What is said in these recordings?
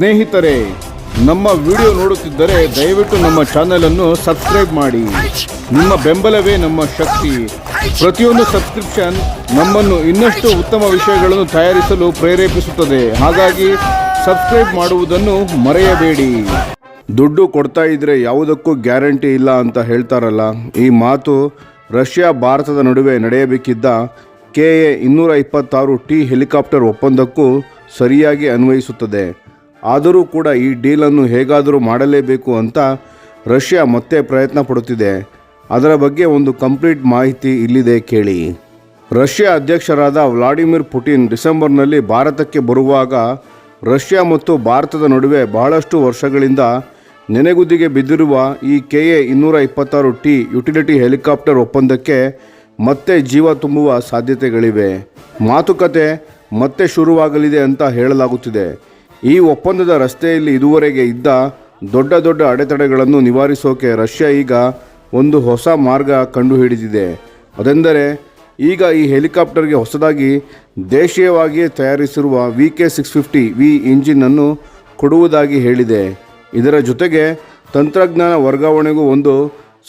ಸ್ನೇಹಿತರೆ, ನಮ್ಮ ವಿಡಿಯೋ ನೋಡುತ್ತಿದ್ದರೆ ದಯವಿಟ್ಟು ನಮ್ಮ ಚಾನೆಲ್ ಅನ್ನು ಸಬ್ಸ್ಕ್ರೈಬ್ ಮಾಡಿ. ನಿಮ್ಮ ಬೆಂಬಲವೇ ನಮ್ಮ ಶಕ್ತಿ. ಪ್ರತಿಯೊಂದು ಸಬ್ಸ್ಕ್ರಿಪ್ಷನ್ ನಮ್ಮನ್ನು ಇನ್ನಷ್ಟು ಉತ್ತಮ ವಿಷಯಗಳನ್ನು ತಯಾರಿಸಲು ಪ್ರೇರೇಪಿಸುತ್ತದೆ. ಹಾಗಾಗಿ ಸಬ್ಸ್ಕ್ರೈಬ್ ಮಾಡುವುದನ್ನು ಮರೆಯಬೇಡಿ. ದುಡ್ಡು ಕೊಡ್ತಾ ಇದ್ರೆ ಯಾವುದಕ್ಕೂ ಗ್ಯಾರಂಟಿ ಇಲ್ಲ ಅಂತ ಹೇಳ್ತಾರಲ್ಲ. ಈ ಮಾತು ರಷ್ಯಾ, ಭಾರತದ ನಡುವೆ ನಡೆಯಬೇಕಿದ್ದ ಕೆ ಎ ಇನ್ನೂರ ಇಪ್ಪತ್ತಾರು ಟಿ ಹೆಲಿಕಾಪ್ಟರ್ ಒಪ್ಪಂದಕ್ಕೂ ಸರಿಯಾಗಿ ಅನ್ವಯಿಸುತ್ತದೆ. ಆದರೂ ಕೂಡ ಈ ಡೀಲನ್ನು ಹೇಗಾದರೂ ಮಾಡಲೇಬೇಕು ಅಂತ ರಷ್ಯಾ ಮತ್ತೆ ಪ್ರಯತ್ನ ಪಡುತ್ತಿದೆ. ಅದರ ಬಗ್ಗೆ ಒಂದು ಕಂಪ್ಲೀಟ್ ಮಾಹಿತಿ ಇಲ್ಲಿದೆ ಕೇಳಿ. ರಷ್ಯಾ ಅಧ್ಯಕ್ಷರಾದ ವ್ಲಾಡಿಮಿರ್ ಪುಟಿನ್ ಡಿಸೆಂಬರ್ನಲ್ಲಿ ಭಾರತಕ್ಕೆ ಬರುವಾಗ ರಷ್ಯಾ ಮತ್ತು ಭಾರತದ ನಡುವೆ ಬಹಳಷ್ಟು ವರ್ಷಗಳಿಂದ ನೆನೆಗುದಿಗೆ ಬಿದ್ದಿರುವ ಈ ಕೆ ಎ ಇನ್ನೂರ ಇಪ್ಪತ್ತಾರು ಟಿ ಯುಟಿಲಿಟಿ ಹೆಲಿಕಾಪ್ಟರ್ ಒಪ್ಪಂದಕ್ಕೆ ಮತ್ತೆ ಜೀವ ತುಂಬುವ ಸಾಧ್ಯತೆಗಳಿವೆ. ಮಾತುಕತೆ ಮತ್ತೆ ಶುರುವಾಗಲಿದೆ ಅಂತ ಹೇಳಲಾಗುತ್ತಿದೆ. ಈ ಒಪ್ಪಂದದ ರಸ್ತೆಯಲ್ಲಿ ಇದುವರೆಗೆ ಇದ್ದ ದೊಡ್ಡ ದೊಡ್ಡ ಅಡೆತಡೆಗಳನ್ನು ನಿವಾರಿಸೋಕೆ ರಷ್ಯಾ ಈಗ ಒಂದು ಹೊಸ ಮಾರ್ಗ ಕಂಡುಹಿಡಿದಿದೆ. ಅದೆಂದರೆ ಈಗ ಈ ಹೆಲಿಕಾಪ್ಟರ್ಗೆ ಹೊಸದಾಗಿ ದೇಶೀಯವಾಗಿಯೇ ತಯಾರಿಸಿರುವ V K six fifty V ಇಂಜಿನನ್ನು ಕೊಡುವುದಾಗಿ ಹೇಳಿದೆ. ಇದರ ಜೊತೆಗೆ ತಂತ್ರಜ್ಞಾನ ವರ್ಗಾವಣೆಗೂ ಒಂದು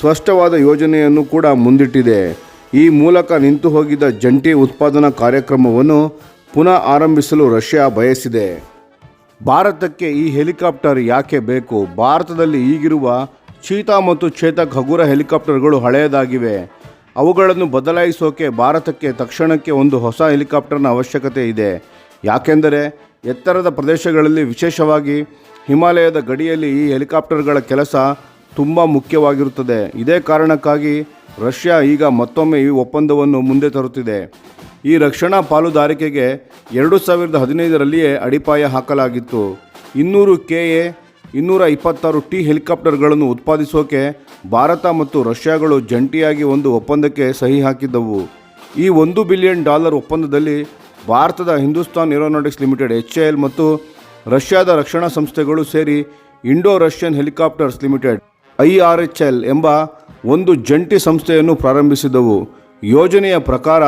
ಸ್ಪಷ್ಟವಾದ ಯೋಜನೆಯನ್ನು ಕೂಡ ಮುಂದಿಟ್ಟಿದೆ. ಈ ಮೂಲಕ ನಿಂತು ಹೋಗಿದ್ದ ಜಂಟಿ ಉತ್ಪಾದನಾ ಕಾರ್ಯಕ್ರಮವನ್ನು ಪುನಃ ಆರಂಭಿಸಲು ರಷ್ಯಾ ಬಯಸಿದೆ. ಭಾರತಕ್ಕೆ ಈ ಹೆಲಿಕಾಪ್ಟರ್ ಯಾಕೆ ಬೇಕು? ಭಾರತದಲ್ಲಿ ಈಗಿರುವ ಚೀತಾ ಮತ್ತು ಚೇತಕ್ ಹಗುರ ಹೆಲಿಕಾಪ್ಟರ್ಗಳು ಹಳೆಯದಾಗಿವೆ. ಅವುಗಳನ್ನು ಬದಲಾಯಿಸೋಕೆ ಭಾರತಕ್ಕೆ ತಕ್ಷಣಕ್ಕೆ ಒಂದು ಹೊಸ ಹೆಲಿಕಾಪ್ಟರ್ನ ಅವಶ್ಯಕತೆ ಇದೆ. ಯಾಕೆಂದರೆ ಎತ್ತರದ ಪ್ರದೇಶಗಳಲ್ಲಿ ವಿಶೇಷವಾಗಿ ಹಿಮಾಲಯದ ಗಡಿಯಲ್ಲಿ ಈ ಹೆಲಿಕಾಪ್ಟರ್ಗಳ ಕೆಲಸ ತುಂಬ ಮುಖ್ಯವಾಗಿರುತ್ತದೆ. ಇದೇ ಕಾರಣಕ್ಕಾಗಿ ರಷ್ಯಾ ಈಗ ಮತ್ತೊಮ್ಮೆ ಈ ಒಪ್ಪಂದವನ್ನು ಮುಂದೆ ತರುತ್ತಿದೆ. ಈ ರಕ್ಷಣಾ ಪಾಲುದಾರಿಕೆಗೆ ಎರಡು ಸಾವಿರದ ಹದಿನೈದರಲ್ಲಿಯೇ ಅಡಿಪಾಯ ಹಾಕಲಾಗಿತ್ತು. ಇನ್ನೂರು ಕೆ ಎ ಇನ್ನೂರ ಇಪ್ಪತ್ತಾರು ಟಿ ಹೆಲಿಕಾಪ್ಟರ್ಗಳನ್ನು ಉತ್ಪಾದಿಸೋಕೆ ಭಾರತ ಮತ್ತು ರಷ್ಯಾಗಳು ಜಂಟಿಯಾಗಿ ಒಂದು ಒಪ್ಪಂದಕ್ಕೆ ಸಹಿ ಹಾಕಿದ್ದವು. ಈ ಒಂದು ಬಿಲಿಯನ್ ಡಾಲರ್ ಒಪ್ಪಂದದಲ್ಲಿ ಭಾರತದ Hindustan aeronautics limited, H L ಮತ್ತು ರಷ್ಯಾದ ರಕ್ಷಣಾ ಸಂಸ್ಥೆಗಳು ಸೇರಿ Indo Russian helicopters limited, I R H L ಎಂಬ ಒಂದು ಜಂಟಿ ಸಂಸ್ಥೆಯನ್ನು ಪ್ರಾರಂಭಿಸಿದವು. ಯೋಜನೆಯ ಪ್ರಕಾರ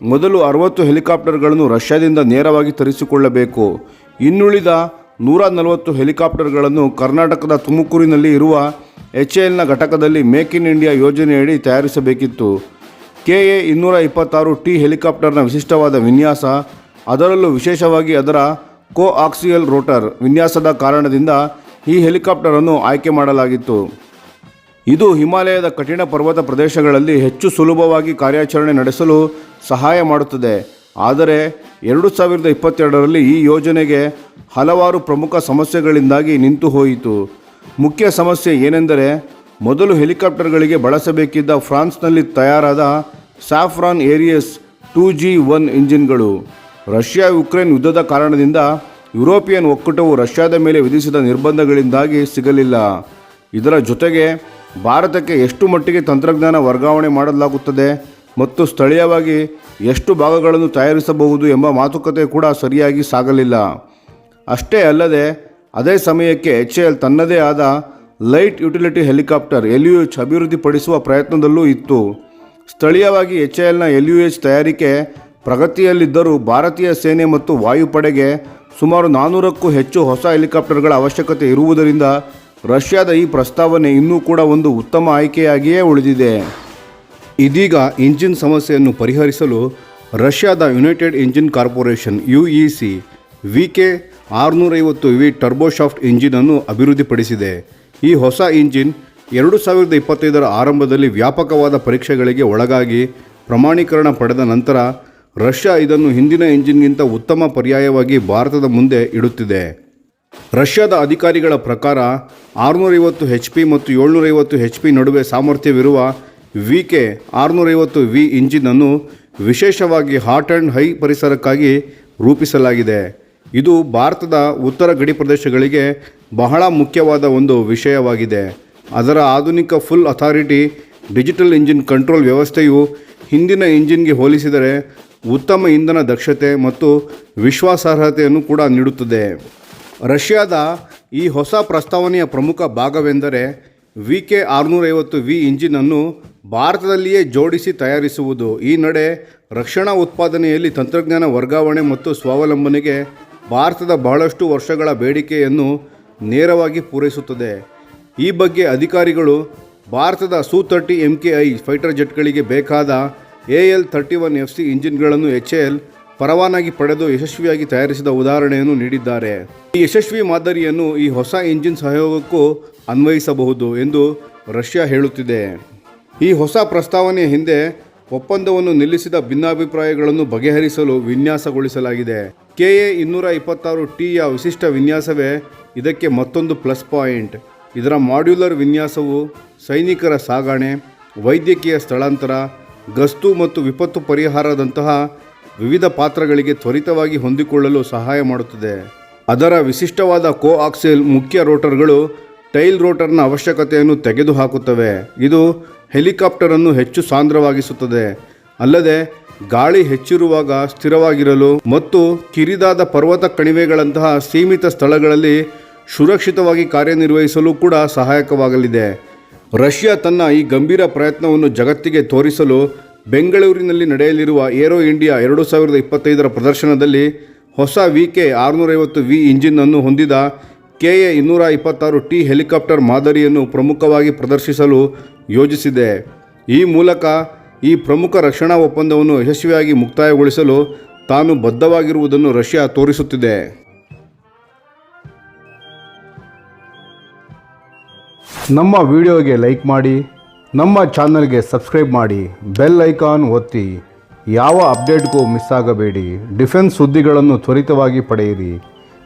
ಮೊದಲು ಅರವತ್ತು ಹೆಲಿಕಾಪ್ಟರ್ಗಳನ್ನು ರಷ್ಯಾದಿಂದ ನೇರವಾಗಿ ತರಿಸಿಕೊಳ್ಳಬೇಕು. ಇನ್ನುಳಿದ ನೂರ ನಲವತ್ತು ಹೆಲಿಕಾಪ್ಟರ್ಗಳನ್ನು ಕರ್ನಾಟಕದ ತುಮಕೂರಿನಲ್ಲಿ ಇರುವ ಎಚ್ ಎಲ್ನ ಘಟಕದಲ್ಲಿ ಮೇಕ್ ಇನ್ ಇಂಡಿಯಾ ಯೋಜನೆಯಡಿ ತಯಾರಿಸಬೇಕಿತ್ತು. ಕೆ ಎ ಇನ್ನೂರ ಇಪ್ಪತ್ತಾರು ಟಿ ಹೆಲಿಕಾಪ್ಟರ್ನ ವಿಶಿಷ್ಟವಾದ ವಿನ್ಯಾಸ, ಅದರಲ್ಲೂ ವಿಶೇಷವಾಗಿ ಅದರ ಕೋ ಆಕ್ಸಿಯಲ್ ರೋಟರ್ ವಿನ್ಯಾಸದ ಕಾರಣದಿಂದ ಈ ಹೆಲಿಕಾಪ್ಟರನ್ನು ಆಯ್ಕೆ ಮಾಡಲಾಗಿತ್ತು. ಇದು ಹಿಮಾಲಯದ ಕಠಿಣ ಪರ್ವತ ಪ್ರದೇಶಗಳಲ್ಲಿ ಹೆಚ್ಚು ಸುಲಭವಾಗಿ ಕಾರ್ಯಾಚರಣೆ ನಡೆಸಲು ಸಹಾಯ ಮಾಡುತ್ತದೆ. ಆದರೆ ಎರಡು ಸಾವಿರದ ಇಪ್ಪತ್ತೆರಡರಲ್ಲಿ ಈ ಯೋಜನೆಗೆ ಹಲವಾರು ಪ್ರಮುಖ ಸಮಸ್ಯೆಗಳಿಂದಾಗಿ ನಿಂತು ಹೋಯಿತು. ಮುಖ್ಯ ಸಮಸ್ಯೆ ಏನೆಂದರೆ, ಮೊದಲು ಹೆಲಿಕಾಪ್ಟರ್ಗಳಿಗೆ ಬಳಸಬೇಕಿದ್ದ ಫ್ರಾನ್ಸ್ನಲ್ಲಿ ತಯಾರಾದ Safran Arrius two G one ಇಂಜಿನ್ಗಳು. Russia Ukraine ಯುದ್ಧದ ಕಾರಣದಿಂದ ಯುರೋಪಿಯನ್ ಒಕ್ಕೂಟವು ರಷ್ಯಾದ ಮೇಲೆ ವಿಧಿಸಿದ ನಿರ್ಬಂಧಗಳಿಂದಾಗಿ ಸಿಗಲಿಲ್ಲ. ಇದರ ಜೊತೆಗೆ ಭಾರತಕ್ಕೆ ಎಷ್ಟು ಮಟ್ಟಿಗೆ ತಂತ್ರಜ್ಞಾನ ವರ್ಗಾವಣೆ ಮಾಡಲಾಗುತ್ತದೆ? ಮತ್ತು ಸ್ಥಳೀಯವಾಗಿ ಎಷ್ಟು ಭಾಗಗಳನ್ನು ತಯಾರಿಸಬಹುದು ಎಂಬ ಮಾತುಕತೆ ಕೂಡ ಸರಿಯಾಗಿ ಸಾಗಲಿಲ್ಲ. ಅಷ್ಟೇ ಅಲ್ಲದೆ, ಅದೇ ಸಮಯಕ್ಕೆ ಎಚ್ ಎಲ್ ತನ್ನದೇ ಆದ light utility helicopter L U H ಅಭಿವೃದ್ಧಿಪಡಿಸುವ ಪ್ರಯತ್ನದಲ್ಲೂ ಇತ್ತು. ಸ್ಥಳೀಯವಾಗಿ ಎಚ್ ಎಲ್ನ ಎಲ್ ಯು ಎಚ್ ತಯಾರಿಕೆ ಪ್ರಗತಿಯಲ್ಲಿದ್ದರೂ ಭಾರತೀಯ ಸೇನೆ ಮತ್ತು ವಾಯುಪಡೆಗೆ ಸುಮಾರು ನಾನ್ನೂರಕ್ಕೂ ಹೆಚ್ಚು ಹೊಸ ಹೆಲಿಕಾಪ್ಟರ್ಗಳ ಅವಶ್ಯಕತೆ ಇರುವುದರಿಂದ ರಷ್ಯಾದ ಈ ಪ್ರಸ್ತಾವನೆ ಇನ್ನೂ ಕೂಡ ಒಂದು ಉತ್ತಮ ಆಯ್ಕೆಯಾಗಿಯೇ ಉಳಿದಿದೆ. ಇದೀಗ ಇಂಜಿನ್ ಸಮಸ್ಯೆಯನ್ನು ಪರಿಹರಿಸಲು ರಷ್ಯಾದ United Engine Corporation U E C V K ಆರುನೂರೈವತ್ತು V turboshaft ಇಂಜಿನನ್ನು ಅಭಿವೃದ್ಧಿಪಡಿಸಿದೆ. ಈ ಹೊಸ ಇಂಜಿನ್ ಎರಡು ಸಾವಿರದ ಇಪ್ಪತ್ತೈದರ ಆರಂಭದಲ್ಲಿ ವ್ಯಾಪಕವಾದ ಪರೀಕ್ಷೆಗಳಿಗೆ ಒಳಗಾಗಿ ಪ್ರಮಾಣೀಕರಣ ಪಡೆದ ನಂತರ ರಷ್ಯಾ ಇದನ್ನು ಹಿಂದಿನ ಇಂಜಿನ್ಗಿಂತ ಉತ್ತಮ ಪರ್ಯಾಯವಾಗಿ ಭಾರತದ ಮುಂದೆ ಇಡುತ್ತಿದೆ. ರಷ್ಯಾದ ಅಧಿಕಾರಿಗಳ ಪ್ರಕಾರ ಆರುನೂರೈವತ್ತು ಹೆಚ್ ಪಿ ಮತ್ತು ಏಳ್ನೂರೈವತ್ತು ಹೆಚ್ ಪಿ ನಡುವೆ ಸಾಮರ್ಥ್ಯವಿರುವ ವಿ ಕೆ ಆರುನೂರೈವತ್ತು ವಿ ಇಂಜಿನನ್ನು ವಿಶೇಷವಾಗಿ ಹಾಟ್ ಆ್ಯಂಡ್ ಹೈ ಪರಿಸರಕ್ಕಾಗಿ ರೂಪಿಸಲಾಗಿದೆ. ಇದು ಭಾರತದ ಉತ್ತರ ಗಡಿ ಪ್ರದೇಶಗಳಿಗೆ ಬಹಳ ಮುಖ್ಯವಾದ ಒಂದು ವಿಷಯವಾಗಿದೆ. ಅದರ ಆಧುನಿಕ full authority digital engine control ವ್ಯವಸ್ಥೆಯು ಹಿಂದಿನ ಇಂಜಿನ್ಗೆ ಹೋಲಿಸಿದರೆ ಉತ್ತಮ ಇಂಧನ ದಕ್ಷತೆ ಮತ್ತು ವಿಶ್ವಾಸಾರ್ಹತೆಯನ್ನು ಕೂಡ ನೀಡುತ್ತದೆ. ರಷ್ಯಾದ ಈ ಹೊಸ ಪ್ರಸ್ತಾವನೆಯ ಪ್ರಮುಖ ಭಾಗವೆಂದರೆ ವಿ ಕೆ ಆರುನೂರೈವತ್ತು ವಿ ಇಂಜಿನನ್ನು ಭಾರತದಲ್ಲಿಯೇ ಜೋಡಿಸಿ ತಯಾರಿಸುವುದು. ಈ ನಡೆ ರಕ್ಷಣಾ ಉತ್ಪಾದನೆಯಲ್ಲಿ ತಂತ್ರಜ್ಞಾನ ವರ್ಗಾವಣೆ ಮತ್ತು ಸ್ವಾವಲಂಬನೆಗೆ ಭಾರತದ ಬಹಳಷ್ಟು ವರ್ಷಗಳ ಬೇಡಿಕೆಯನ್ನು ನೇರವಾಗಿ ಪೂರೈಸುತ್ತದೆ. ಈ ಬಗ್ಗೆ ಅಧಿಕಾರಿಗಳು ಭಾರತದ Su thirty M K I fighter ಜೆಟ್ಗಳಿಗೆ ಬೇಕಾದ A L thirty one F C ಇಂಜಿನ್ಗಳನ್ನು H L ಪರವಾನಗಿ ಪಡೆದು ಯಶಸ್ವಿಯಾಗಿ ತಯಾರಿಸಿದ ಉದಾಹರಣೆಯನ್ನು ನೀಡಿದ್ದಾರೆ. ಈ ಯಶಸ್ವಿ ಮಾದರಿಯನ್ನು ಈ ಹೊಸ ಇಂಜಿನ್ ಸಹಯೋಗಕ್ಕೂ ಅನ್ವಯಿಸಬಹುದು ಎಂದು ರಷ್ಯಾ ಹೇಳುತ್ತಿದೆ. ಈ ಹೊಸ ಪ್ರಸ್ತಾವನೆಯ ಹಿಂದೆ ಒಪ್ಪಂದವನ್ನು ನಿಲ್ಲಿಸಿದ ಭಿನ್ನಾಭಿಪ್ರಾಯಗಳನ್ನು ಬಗೆಹರಿಸಲು ವಿನ್ಯಾಸಗೊಳಿಸಲಾಗಿದೆ. ಕೆಎ ಇನ್ನೂರ ಇಪ್ಪತ್ತಾರು ಟಿಯ ವಿಶಿಷ್ಟ ವಿನ್ಯಾಸವೇ ಇದಕ್ಕೆ ಮತ್ತೊಂದು ಪ್ಲಸ್ ಪಾಯಿಂಟ್. ಇದರ ಮಾಡ್ಯುಲರ್ ವಿನ್ಯಾಸವು ಸೈನಿಕರ ಸಾಗಣೆ, ವೈದ್ಯಕೀಯ ಸ್ಥಳಾಂತರ, ಗಸ್ತು ಮತ್ತು ವಿಪತ್ತು ಪರಿಹಾರದಂತಹ ವಿವಿಧ ಪಾತ್ರಗಳಿಗೆ ತ್ವರಿತವಾಗಿ ಹೊಂದಿಕೊಳ್ಳಲು ಸಹಾಯ ಮಾಡುತ್ತದೆ. ಅದರ ವಿಶಿಷ್ಟವಾದ ಕೋ ಆಕ್ಸೆಲ್ ಮುಖ್ಯ ರೋಟರ್ಗಳು ಟೈಲ್ ರೋಟರ್ನ ಅವಶ್ಯಕತೆಯನ್ನು ತೆಗೆದುಹಾಕುತ್ತವೆ. ಇದು ಹೆಲಿಕಾಪ್ಟರ್ ಅನ್ನು ಹೆಚ್ಚು ಸಾಂದ್ರವಾಗಿಸುತ್ತದೆ. ಅಲ್ಲದೆ, ಗಾಳಿ ಹೆಚ್ಚಿರುವಾಗ ಸ್ಥಿರವಾಗಿರಲು ಮತ್ತು ಕಿರಿದಾದ ಪರ್ವತ ಕಣಿವೆಗಳಂತಹ ಸೀಮಿತ ಸ್ಥಳಗಳಲ್ಲಿ ಸುರಕ್ಷಿತವಾಗಿ ಕಾರ್ಯನಿರ್ವಹಿಸಲು ಕೂಡ ಸಹಾಯಕವಾಗಲಿದೆ. ರಷ್ಯಾ ತನ್ನ ಈ ಗಂಭೀರ ಪ್ರಯತ್ನವನ್ನು ಜಗತ್ತಿಗೆ ತೋರಿಸಲು ಬೆಂಗಳೂರಿನಲ್ಲಿ ನಡೆಯಲಿರುವ ಏರೋ ಇಂಡಿಯಾ ಎರಡು ಸಾವಿರದ ಇಪ್ಪತ್ತೈದರ ಪ್ರದರ್ಶನದಲ್ಲಿ ಹೊಸ ವಿ ಕೆ ಆರುನೂರೈವತ್ತು ವಿ ಇಂಜಿನ್ ಅನ್ನು ಹೊಂದಿದ ಕೆ ಎ ಇನ್ನೂರ ಇಪ್ಪತ್ತಾರು ಟಿ ಹೆಲಿಕಾಪ್ಟರ್ ಮಾದರಿಯನ್ನು ಪ್ರಮುಖವಾಗಿ ಪ್ರದರ್ಶಿಸಲು ಯೋಜಿಸಿದೆ. ಈ ಮೂಲಕ ಈ ಪ್ರಮುಖ ರಕ್ಷಣಾ ಒಪ್ಪಂದವನ್ನು ಯಶಸ್ವಿಯಾಗಿ ಮುಕ್ತಾಯಗೊಳಿಸಲು ತಾನು ಬದ್ಧವಾಗಿರುವುದನ್ನು ರಷ್ಯಾ ತೋರಿಸುತ್ತಿದೆ. ನಮ್ಮ ವಿಡಿಯೋಗೆ ಲೈಕ್ ಮಾಡಿ, ನಮ್ಮ ಚಾನಲ್ಗೆ ಸಬ್ಸ್ಕ್ರೈಬ್ ಮಾಡಿ, ಬೆಲ್ ಐಕಾನ್ ಒತ್ತಿ. ಯಾವ ಅಪ್ಡೇಟ್ಗೂ ಮಿಸ್ ಆಗಬೇಡಿ. ಡಿಫೆನ್ಸ್ ಸುದ್ದಿಗಳನ್ನು ತ್ವರಿತವಾಗಿ ಪಡೆಯಿರಿ.